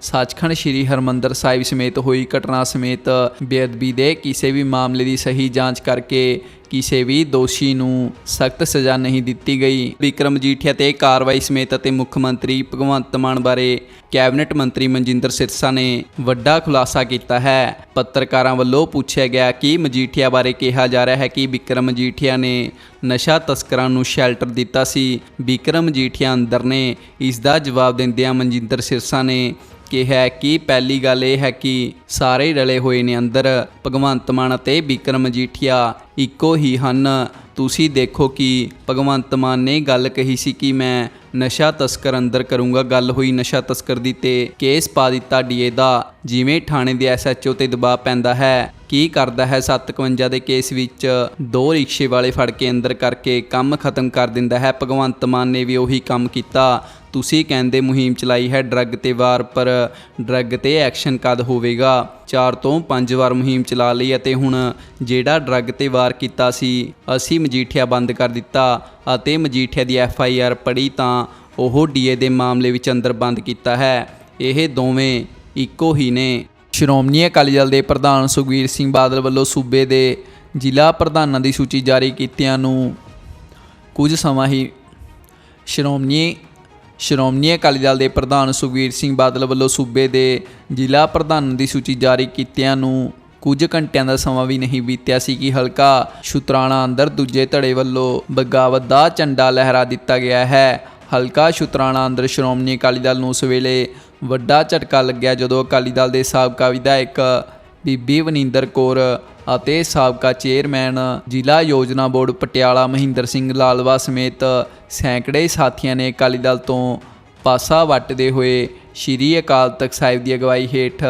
S1: ਸੱਚਖੰਡ ਸ੍ਰੀ ਹਰਮੰਦਰ ਸਾਹਿਬ ਸਮੇਤ ਹੋਈ ਘਟਨਾ ਸਮੇਤ ਬੇਅਦਬੀ ਦੇ ਕਿਸੇ ਵੀ ਮਾਮਲੇ ਦੀ ਸਹੀ ਜਾਂਚ ਕਰਕੇ ਕਿਸੇ ਵੀ ਦੋਸ਼ੀ ਨੂੰ ਸਖਤ ਸਜ਼ਾ ਨਹੀਂ ਦਿੱਤੀ ਗਈ। ਵਿਕਰਮ ਜੀਠਿਆ ਤੇ ਕਾਰਵਾਈ ਸਮੇਤ ਅਤੇ ਮੁੱਖ ਮੰਤਰੀ ਭਗਵੰਤ ਮਾਨ ਬਾਰੇ ਕੈਬਨਿਟ ਮੰਤਰੀ ਮਨਜਿੰਦਰ ਸਿਰਸਾ ਨੇ ਵੱਡਾ ਖੁਲਾਸਾ ਕੀਤਾ ਹੈ। ਪੱਤਰਕਾਰਾਂ ਵੱਲੋਂ ਪੁੱਛਿਆ ਗਿਆ ਕਿ ਮਜੀਠੀਆ ਬਾਰੇ ਕਿਹਾ ਜਾ ਰਿਹਾ ਹੈ ਕਿ ਵਿਕਰਮ ਮਜੀਠੀਆ ਨੇ ਨਸ਼ਾ ਤਸਕਰਾਂ ਨੂੰ ਸ਼ੈਲਟਰ ਦਿੱਤਾ ਸੀ। ਵਿਕਰਮ ਮਜੀਠੀਆ ਅੰਦਰ ਨੇ। ਇਸ ਦਾ ਜਵਾਬ ਦਿੰਦਿਆਂ ਮਨਜਿੰਦਰ ਸਿਰਸਾ ਨੇ ਕਿਹਾ ਕਿ ਪਹਿਲੀ ਗੱਲ ਇਹ ਹੈ ਕਿ ਸਾਰੇ ਰਲੇ ਹੋਏ ਨੇ ਅੰਦਰ, ਭਗਵੰਤ ਮਾਨ ਅਤੇ ਵਿਕਰਮ ਮਜੀਠੀਆ ਇੱਕੋ ਹੀ ਹਨ। ਤੁਸੀਂ ਦੇਖੋ ਕਿ ਭਗਵੰਤ ਮਾਨ ਨੇ ਗੱਲ ਕਹੀ ਸੀ ਕਿ ਮੈਂ ਨਸ਼ਾ ਤਸਕਰ ਅੰਦਰ ਕਰੂੰਗਾ, ਗੱਲ ਹੋਈ ਨਸ਼ਾ ਤਸਕਰ ਦੀ ਤੇ ਕੇਸ ਪਾ ਦਿੱਤਾ ਡੀਏ ਦਾ। ਜਿਵੇਂ ਥਾਣੇ ਦੇ ਐਸਐਚਓ ਤੇ ਦਬਾਅ ਪੈਂਦਾ ਹੈ ਕੀ ਕਰਦਾ ਹੈ? 751 ਦੇ ਕੇਸ ਵਿੱਚ ਦੋ ਰਿਕਸ਼ੇ ਵਾਲੇ ਫੜ ਕੇ ਅੰਦਰ ਕਰਕੇ ਕੰਮ ਖਤਮ ਕਰ ਦਿੰਦਾ ਹੈ। ਭਗਵੰਤ ਮਾਨ ਨੇ ਵੀ ਉਹੀ ਕੰਮ ਕੀਤਾ। ਤੁਸੀਂ ਕਹਿੰਦੇ ਮੁਹਿੰਮ ਚਲਾਈ ਹੈ, ਡਰੱਗ ਤੇ ਵਾਰ, ਪਰ ਡਰੱਗ ਤੇ ਐਕਸ਼ਨ ਕਦ ਹੋਵੇਗਾ? ਚਾਰ ਤੋਂ ਪੰਜ ਵਾਰ ਮੁਹਿੰਮ ਚਲਾ ਲਈ ਅਤੇ ਹੁਣ ਜਿਹੜਾ ਡਰੱਗ ਤੇ ਵਾਰ ਕੀਤਾ ਸੀ, ਅਸੀਂ ਮਜੀਠੀਆ ਬੰਦ ਕਰ ਦਿੱਤਾ ਅਤੇ ਮਜੀਠੀਆ ਦੀ ਐਫ ਆਈ ਆਰ ਪੜੀ ਤਾਂ ਉਹ ਡੀਏ ਦੇ ਮਾਮਲੇ ਵਿੱਚ ਅੰਦਰ ਬੰਦ ਕੀਤਾ ਹੈ। ਇਹ ਦੋਵੇਂ ਇੱਕੋ ਹੀ ਨੇ। ਸ਼੍ਰੋਮਣੀ ਅਕਾਲੀ ਦਲ ਦੇ ਪ੍ਰਧਾਨ ਸੁਖਬੀਰ ਸਿੰਘ ਬਾਦਲ ਵੱਲੋਂ ਸੂਬੇ ਦੇ ਜ਼ਿਲ੍ਹਾ ਪ੍ਰਧਾਨਾਂ ਦੀ ਸੂਚੀ ਜਾਰੀ ਕੀਤਿਆਂ ਨੂੰ ਕੁਝ ਸਮਾਂ ਹੀ ਸ਼੍ਰੋਮਣੀ ਸ਼੍ਰੋਮਣੀ ਅਕਾਲੀ ਦਲ ਦੇ ਪ੍ਰਧਾਨ ਸੁਖਬੀਰ ਸਿੰਘ ਬਾਦਲ ਵੱਲੋਂ ਸੂਬੇ ਦੇ ਜ਼ਿਲ੍ਹਾ ਪ੍ਰਧਾਨਾਂ ਦੀ ਸੂਚੀ ਜਾਰੀ ਕੀਤਿਆਂ ਨੂੰ ਕੁਝ ਘੰਟਿਆਂ ਦਾ ਸਮਾਂ ਵੀ ਨਹੀਂ ਬੀਤਿਆ ਸੀ ਕਿ ਹਲਕਾ ਸ਼ੁਤਰਾਣਾ ਅੰਦਰ ਦੂਜੇ ਧੜੇ ਵੱਲੋਂ ਬਗਾਵਤ ਦਾ ਝੰਡਾ ਲਹਿਰਾ ਦਿੱਤਾ ਗਿਆ ਹੈ। ਹਲਕਾ ਸ਼ੁਤਰਾਣਾ ਅੰਦਰ ਸ਼੍ਰੋਮਣੀ ਅਕਾਲੀ ਦਲ ਨੂੰ ਉਸ ਵੇਲੇ ਵੱਡਾ ਝਟਕਾ ਲੱਗਿਆ ਜਦੋਂ ਅਕਾਲੀ ਦਲ ਦੇ ਸਾਬਕਾ ਵਿਧਾਇਕ ਬੀਬੀ ਵਨਿੰਦਰ ਕੌਰ ਅਤੇ ਸਾਬਕਾ ਚੇਅਰਮੈਨ ਜ਼ਿਲ੍ਹਾ ਯੋਜਨਾ ਬੋਰਡ ਪਟਿਆਲਾ ਮਹਿੰਦਰ ਸਿੰਘ ਲਾਲਵਾ ਸਮੇਤ ਸੈਂਕੜੇ ਸਾਥੀਆਂ ਨੇ ਅਕਾਲੀ ਦਲ ਤੋਂ ਪਾਸਾ ਵੱਟਦੇ ਹੋਏ ਸ਼੍ਰੀ ਅਕਾਲ ਤਖਤ ਸਾਹਿਬ ਦੀ ਅਗਵਾਈ ਹੇਠ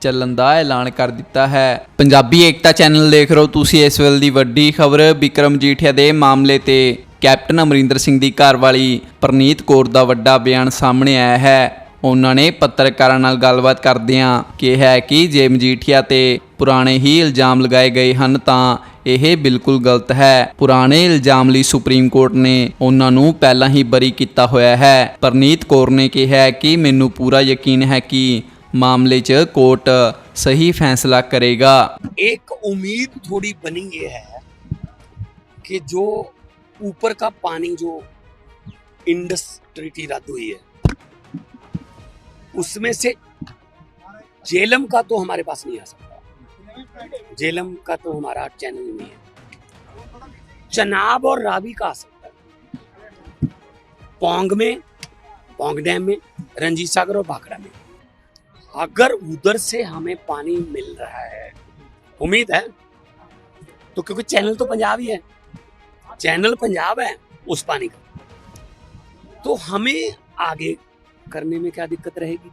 S1: ਚੱਲਣ ਦਾ ਐਲਾਨ ਕਰ ਦਿੱਤਾ ਹੈ। ਪੰਜਾਬੀ ਏਕਤਾ ਚੈਨਲ ਦੇਖ ਰਹੇ ਹੋ ਤੁਸੀਂ ਇਸ ਵੇਲੇ ਦੀ ਵੱਡੀ ਖਬਰ। ਵਿਕਰਮ ਜੀਠਿਆ ਦੇ ਮਾਮਲੇ ਤੇ ਕੈਪਟਨ ਅਮਰਿੰਦਰ ਸਿੰਘ ਦੀ ਘਰਵਾਲੀ ਪ੍ਰਨੀਤ ਕੌਰ ਦਾ ਵੱਡਾ ਬਿਆਨ ਸਾਹਮਣੇ ਆਇਆ ਹੈ। ਉਹਨਾਂ ਨੇ ਪੱਤਰਕਾਰਾਂ ਨਾਲ ਗੱਲਬਾਤ ਕਰਦਿਆਂ ਕਿਹਾ ਕਿ ਜੇ ਮਜੀਠੀਆ ਤੇ ਪੁਰਾਣੇ ਹੀ ਇਲਜ਼ਾਮ ਲਗਾਏ ਗਏ ਹਨ ਤਾਂ ਇਹ ਬਿਲਕੁਲ ਗਲਤ ਹੈ ਪੁਰਾਣੇ ਇਲਜ਼ਾਮ ਲਈ ਸੁਪਰੀਮ ਕੋਰਟ ਨੇ ਉਹਨਾਂ ਨੂੰ ਪਹਿਲਾਂ ਹੀ ਬਰੀ ਕੀਤਾ ਹੋਇਆ ਹੈ ਪ੍ਰਨੀਤ ਕੌਰ ਨੇ ਕਿਹਾ ਕਿ ਮੈਨੂੰ ਪੂਰਾ ਯਕੀਨ ਹੈ ਕਿ ਮਾਮਲੇ 'ਚ ਕੋਰਟ ਸਹੀ ਫੈਸਲਾ ਕਰੇਗਾ
S2: एक उम्मीद थोड़ी बनी ये है कि जो ऊपर का पानी जो इंडस ट्रीटी रद्द हुई है उसमें से जेलम का तो हमारे पास नहीं आ सकता। जेलम का तो हमारा चैनल नहीं है। चनाब और रावी का आ सकता है। पोंग में, पोंग डैम में रंजीत सागर और भाखड़ा में। अगर उधर से हमें पानी मिल रहा है, उम्मीद है तो क्योंकि चैनल तो पंजाब ही है, चैनल पंजाब है उस पानी का। तो हमें आगे करने में क्या दिक्कत रहेगी?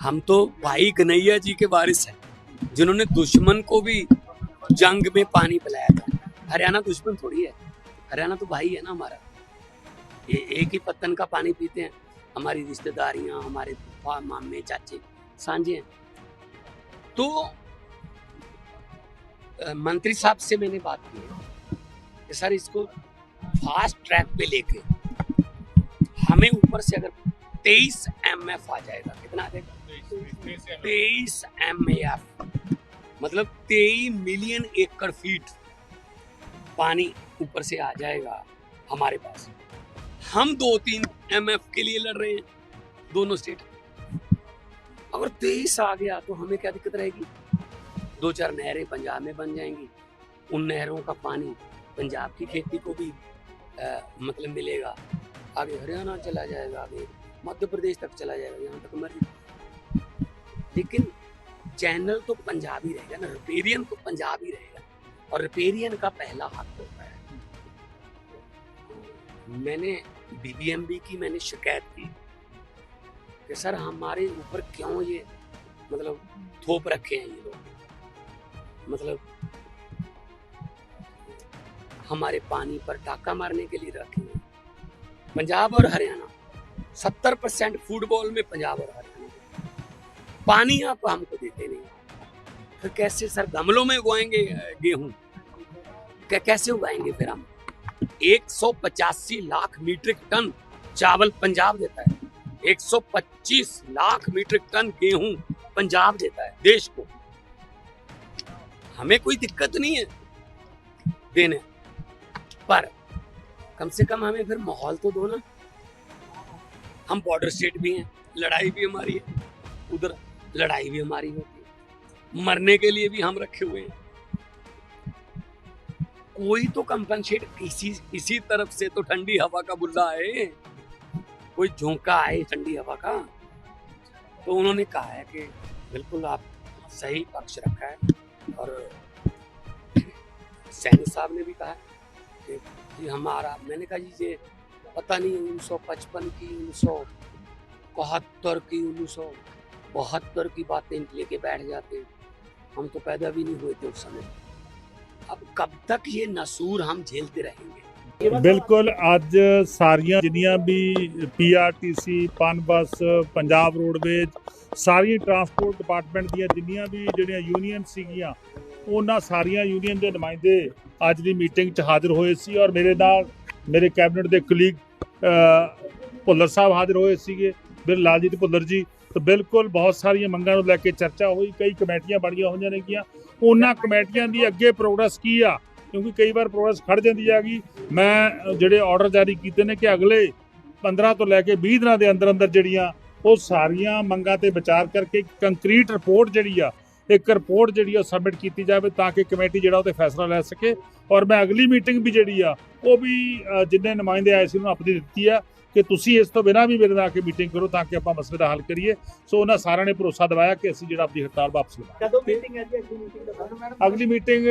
S2: हम तो भाई कन्हैया जी के वारिस हैं, जिन्होंने दुश्मन को भी जंग में पानी पिलाया था। हरियाणा दुश्मन थोड़ी है। हरियाणा तो भाई है ना हमारा। ये एक ही पत्तन का पानी पीते हैं। हमारी रिश्तेदारियाँ, हमारे मामे, चाचे, सांझे हैं। तो मंत्री साहब से मैंने बात की है कि सर इसको फास्ट ट्रैक पे लेके हमें ऊपर से अगर 23 एम एफ़ आ जाएगा। कितना आ जाएगा? तेईस एम एफ़ मतलब तेईस मिलियन एकड़ फीट पानी ऊपर से आ जाएगा हमारे पास। हम दो तीन एम एफ़ के लिए लड़ रहे हैं दोनों स्टेट अगर तेईस आ गया तो हमें क्या दिक्कत रहेगी? दो चार नहरें पंजाब में बन जाएँगी। उन नहरों का पानी पंजाब की खेती को भी अ, मतलब मिलेगा। आगे हरियाणा चला जाएगा आगे मध्य प्रदेश तक चला जाएगा, यहाँ तक मर्ज़ी लेकिन चैनल तो पंजाबी रहेगा ना रिपेरियन तो पंजाबी रहेगा। और रिपेरियन का पहला हक होता है। मैंने बीबीएमबी की मैंने शिकायत की कि, सर, हमारे ऊपर क्यों ये मतलब थोप रखे हैं ये लोग? मतलब हमारे पानी पर टाका मारने के लिए रखे हैं। पंजाब और हरियाणा सत्तर परसेंट फुटबॉल में पंजाब और हरियाणा। पानी आप हमको देते नहीं। फिर कैसे सर, गमलों में उगाएँगे गेहूँ? कैसे उगाएँगे फिर हम? 185 लाख मीट्रिक टन चावल पंजाब देता है। 125 लाख मीट्रिक टन गेहूँ पंजाब देता है, देश को। हमें कोई दिक्कत नहीं है देने। पर कम से कम हमें फिर माहौल तो दो ना। हम बॉर्डर स्टेट भी हैं, लड़ाई भी हमारी है, उधर लड़ाई भी हमारी होती है। मरने के लिए भी हम रखे हुए हैं। कोई तो कंपनसेट किसी किसी तरफ़ से तो ठंडी हवा का बुल्ला आए, कोई झोंका आए ठंडी हवा का। तो उन्होंने कहा है कि बिल्कुल आप सही पक्ष रखा है, और सैनी साहब ने भी कहा कि हमारा, मैंने कहा जी, ये पता नहीं उन्नीस सौ पचपन की उन्नीस सौ इकहत्तर की उन्नीस सौ बहत्तर की बातें लेके बैठ जाते हैं हम तो पैदा भी नहीं हुए थे उस समय अब कब तक ये नसूर हम झेलते रहेंगे
S3: ਬਿਲਕੁਲ ਅੱਜ ਸਾਰੀਆਂ ਜਿੰਨੀਆਂ ਵੀ PRTC Punbus Punjab roadways ਸਾਰੀਆਂ ਟਰਾਂਸਪੋਰਟ ਡਿਪਾਰਟਮੈਂਟ ਦੀਆਂ ਜਿੰਨੀਆਂ ਵੀ ਜਿਹੜੀਆਂ ਯੂਨੀਅਨ ਸੀਗੀਆਂ ਉਹਨਾਂ ਸਾਰੀਆਂ ਯੂਨੀਅਨ ਦੇ ਨੁਮਾਇੰਦੇ ਅੱਜ ਦੀ ਮੀਟਿੰਗ 'ਚ ਹਾਜ਼ਰ ਹੋਏ ਸੀ ਔਰ ਮੇਰੇ ਨਾਲ ਮੇਰੇ ਕੈਬਨਿਟ ਦੇ ਕੁਲੀਗ ਭੁੱਲਰ ਸਾਹਿਬ ਹਾਜ਼ਰ ਹੋਏ ਸੀਗੇ। ਫਿਰ ਲਾਲਜੀਤ ਭੁੱਲਰ ਜੀ, ਤਾਂ ਬਿਲਕੁਲ ਬਹੁਤ ਸਾਰੀਆਂ ਮੰਗਾਂ ਨੂੰ ਲੈ ਕੇ ਚਰਚਾ ਹੋਈ, ਕਈ ਕਮੇਟੀਆਂ ਬਣੀਆਂ ਹੋਈਆਂ ਨੇਗੀਆਂ ਉਹਨਾਂ ਕਮੇਟੀਆਂ ਦੀ ਅੱਗੇ ਪ੍ਰੋਗਰੈਸ ਕੀ ਆ? ਕਿਉਂਕਿ ਕਈ ਵਾਰ ਪ੍ਰੋਗਰੈਸ ਖੜ ਜਾਂਦੀ ਹੈਗੀ ਮੈਂ ਜਿਹੜੇ ਆਰਡਰ ਜਾਰੀ ਕੀਤੇ ਨੇ ਕਿ ਅਗਲੇ 15 ਤੋਂ ਲੈ ਕੇ 20 ਦਿਨਾਂ ਦੇ ਅੰਦਰ ਅੰਦਰ ਜਿਹੜੀਆਂ ਉਹ ਸਾਰੀਆਂ ਮੰਗਾਂ ਤੇ ਵਿਚਾਰ ਕਰਕੇ ਕੰਕਰੀਟ ਰਿਪੋਰਟ ਜਿਹੜੀ ਆ, ਇੱਕ ਰਿਪੋਰਟ ਜਿਹੜੀ ਆ ਸਬਮਿਟ ਕੀਤੀ ਜਾਵੇ ਤਾਂ ਕਿ ਕਮੇਟੀ ਜਿਹੜਾ ਉਹ ਤੇ ਫੈਸਲਾ ਲੈ ਸਕੇ। ਔਰ ਮੈਂ ਅਗਲੀ ਮੀਟਿੰਗ ਵੀ ਜਿਹੜੀ ਆ ਉਹ ਵੀ ਜਿੰਨੇ ਨੁਮਾਇੰਦੇ ਆਏ ਸੀ ਉਹਨਾਂ ਆਪਣੀ ਦਿੱਤੀ ਆ ਕਿ ਤੁਸੀਂ ਇਸ ਤੋਂ ਬਿਨਾਂ ਵੀ ਮੇਰੇ ਨਾਲ ਆ ਕੇ ਮੀਟਿੰਗ ਕਰੋ ਤਾਂ ਕਿ ਆਪਾਂ ਮਸਲੇ ਦਾ ਹੱਲ ਕਰੀਏ। ਸੋ ਉਹਨਾਂ ਸਾਰਿਆਂ ਨੇ ਭਰੋਸਾ ਦਿਵਾਇਆ ਕਿ ਅਸੀਂ ਜਿਹੜਾ ਆਪਣੀ ਹੜਤਾਲ ਵਾਪਸ ਲਵਾਂਗੇ।
S4: ਕਦੋਂ ਮੀਟਿੰਗ ਹੈ ਜੀ? ਅਗਲੀ ਮੀਟਿੰਗ ਦਾ
S3: ਅਗਲੀ ਮੀਟਿੰਗ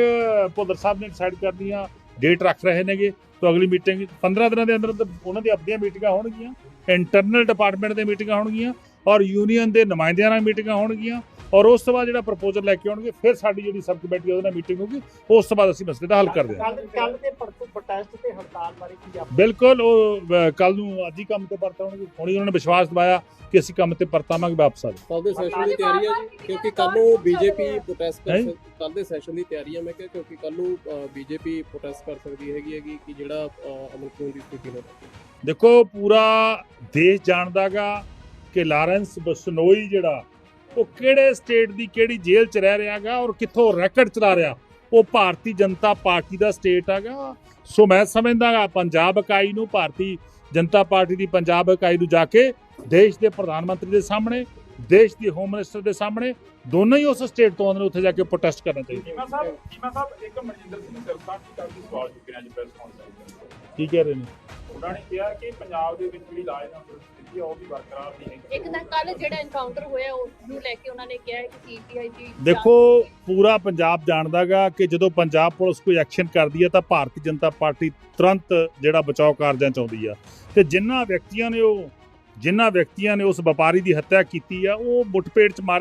S3: ਭੁੱਲਰ ਸਾਹਿਬ ਨੇ ਡਿਸਾਈਡ ਕਰਨੀ ਆ ਡੇਟ ਰੱਖ ਰਹੇ ਨੇਗੇ। ਤਾਂ ਅਗਲੀ ਮੀਟਿੰਗ 15 ਦਿਨਾਂ ਦੇ ਅੰਦਰ ਉਹਨਾਂ ਦੀ ਆਪਣੀਆਂ ਮੀਟਿੰਗਾਂ ਹੋਣਗੀਆਂ ਇੰਟਰਨਲ ਡਿਪਾਰਟਮੈਂਟ ਦੇ ਮੀਟਿੰਗਾਂ ਹੋਣਗੀਆਂ ਔਰ ਯੂਨੀਅਨ ਦੇ ਨੁਮਾਇੰਦਿਆਂ ਨਾਲ ਮੀਟਿੰਗਾਂ ਹੋਣਗੀਆਂ ਔਰ ਉਸ ਤੋਂ ਬਾਅਦ ਜਿਹੜਾ ਪ੍ਰਪੋਜ਼ਲ ਲੈ ਕੇ ਆਉਣਗੇ ਫਿਰ ਸਾਡੀ ਜਿਹੜੀ ਸਬ ਕਮੇਟੀ ਉਹਦੇ ਨਾਲ ਮੀਟਿੰਗ ਹੋਊਗੀ। ਉਸ ਤੋਂ ਬਾਅਦ ਅਸੀਂ ਮਸਲੇ ਦਾ ਹੱਲ ਕਰਦੇ ਹਾਂ।
S4: ਕੱਲ ਦੇ ਪ੍ਰੋਟੈਸਟ ਤੇ ਹੜਤਾਲ ਬਾਰੇ ਕੀ ਆਪ
S3: ਬਿਲਕੁਲ ਉਹ ਕੱਲ ਨੂੰ ਅੱਜ ਹੀ ਕੰਮ ਤੇ ਪਰਤਾਉਣਗੇ। ਹੁਣੀ ਉਹਨਾਂ ਨੇ ਵਿਸ਼ਵਾਸ ਦਿਵਾਇਆ ਕਿ ਅਸੀਂ ਕੰਮ ਤੇ ਪਰਤਾਵਾਂਗੇ ਵਾਪਸ ਆ
S5: ਕੱਲ ਦੇ ਸੈਸ਼ਨ ਦੀ ਤਿਆਰੀ ਹੈ ਕਿਉਂਕਿ ਕੱਲ ਨੂੰ ਬੀਜੇਪੀ ਪ੍ਰੋਟੈਸਟ? ਕਰ ਕੱਲ ਦੇ ਸੈਸ਼ਨ ਦੀ ਤਿਆਰੀ ਹੈ ਮੈਂ ਕਿਹਾ ਕਿਉਂਕਿ ਕੱਲ ਨੂੰ ਬੀਜੇਪੀ ਪ੍ਰੋਟੈਸਟ ਕਰ ਸਕਦੀ ਹੈਗੀ ਹੈਗੀ ਕਿ ਜਿਹੜਾ ਅਮਨ ਕਾਨੂੰਨ ਦੀ ਸਥਿਤੀ ਨੂੰ। ਲੈ ਕੇ।
S3: ਦੇਖੋ ਪੂਰਾ ਦੇਸ਼ ਜਾਣਦਾਗਾ ਕਿ ਲਾਰੈਂਸ ਬਸਨੋਈ ਜਿਹੜਾ ਉਹ ਕਿਹੜੇ ਸਟੇਟ ਦੀ ਕਿਹੜੀ ਜੇਲ੍ਹ 'ਚ ਰਹਿ ਰਿਹਾਗਾ ਔਰ ਕਿੱਥੋਂ ਰੈਕਟ ਚਲਾ ਰਿਹਾ? ਉਹ ਭਾਰਤੀ ਜਨਤਾ ਪਾਰਟੀ ਦਾ ਸਟੇਟ ਹੈਗਾ। ਸੋ ਮੈਂ ਸਮਝਦਾਗਾ ਪੰਜਾਬ ਇਕਾਈ ਨੂੰ ਭਾਰਤੀ ਜਨਤਾ ਪਾਰਟੀ ਦੀ ਪੰਜਾਬ ਇਕਾਈ ਨੂੰ ਜਾ ਕੇ ਦੇਸ਼ ਦੇ ਪ੍ਰਧਾਨ ਮੰਤਰੀ ਦੇ ਸਾਹਮਣੇ ਦੇਸ਼ ਦੀ ਹੋਮ ਮਿਨਿਸਟਰ ਦੇ ਸਾਹਮਣੇ ਦੋਨੋਂ ਹੀ ਉਸ ਸਟੇਟ ਤੋਂ ਆਉਂਦੇ ਨੇ ਉੱਥੇ ਜਾ ਕੇ ਪ੍ਰੋਟੈਸਟ ਕਰਨਾ ਚਾਹੀਦਾ।
S6: ਚੀਮਾ ਸਾਹਿਬ ਚੀਮਾ ਸਾਹਿਬ ਇੱਕ ਮਨਜਿੰਦਰ ਸਿੰਘ ਸਿਰਸਾ ਕੀ ਕਰਕੇ ਸਵਾਲ ਚੁੱਕੇ ਨੇ ਅੱਜ ਪ੍ਰੈਸ ਕਾਨਫਰੰਸ
S3: ਕੀ ਕਹਿ ਰਹੇ ਨੇ?
S6: ਉਹਨਾਂ ਨੇ ਕਿਹਾ ਕਿ ਪੰਜਾਬ ਦੇ ਵਿੱਚ ਜਿਹੜੀ ਲਾਜ ਨਾਲ ਸਥਿਤੀ ਆ ਉਹ ਵੀ ਬਰਕਰਾਰ ਨਹੀਂ ਹੈ
S7: ਇੱਕ ਤਾਂ ਕੱਲ ਜਿਹੜਾ ਐਨਕਾਊਂਟਰ ਹੋਇਆ ਉਸ ਨੂੰ ਲੈ ਕੇ ਉਹਨਾਂ ਨੇ ਕਿਹਾ ਹੈ ਕਿ ਸੀਪੀਆਈ ਦੀ
S3: ਦੇਖੋ ਪੂਰਾ ਪੰਜਾਬ ਜਾਣਦਾਗਾ ਕਿ ਜਦੋਂ ਪੰਜਾਬ ਪੁਲਿਸ ਕੋਈ ਐਕਸ਼ਨ ਕਰਦੀ ਹੈ ਤਾਂ ਭਾਰਤੀ ਜਨਤਾ ਪਾਰਟੀ ਤੁਰੰਤ ਜਿਹੜਾ ਬਚਾਅ ਕਾਰਜਾਂ ਚ ਆਉਂਦੀ ਆ। ਤੇ ਜਿਨ੍ਹਾਂ ਵਿਅਕਤੀਆਂ ਨੇ ਉਹ ਜਿਨ੍ਹਾਂ ਵਿਅਕਤੀਆਂ ਨੇ ਉਸ ਵਪਾਰੀ ਦੀ ਹੱਤਿਆ ਕੀਤੀ ਆ ਉਹ ਮੁੱਠਪੇੜ ਚ ਮਾਰੇ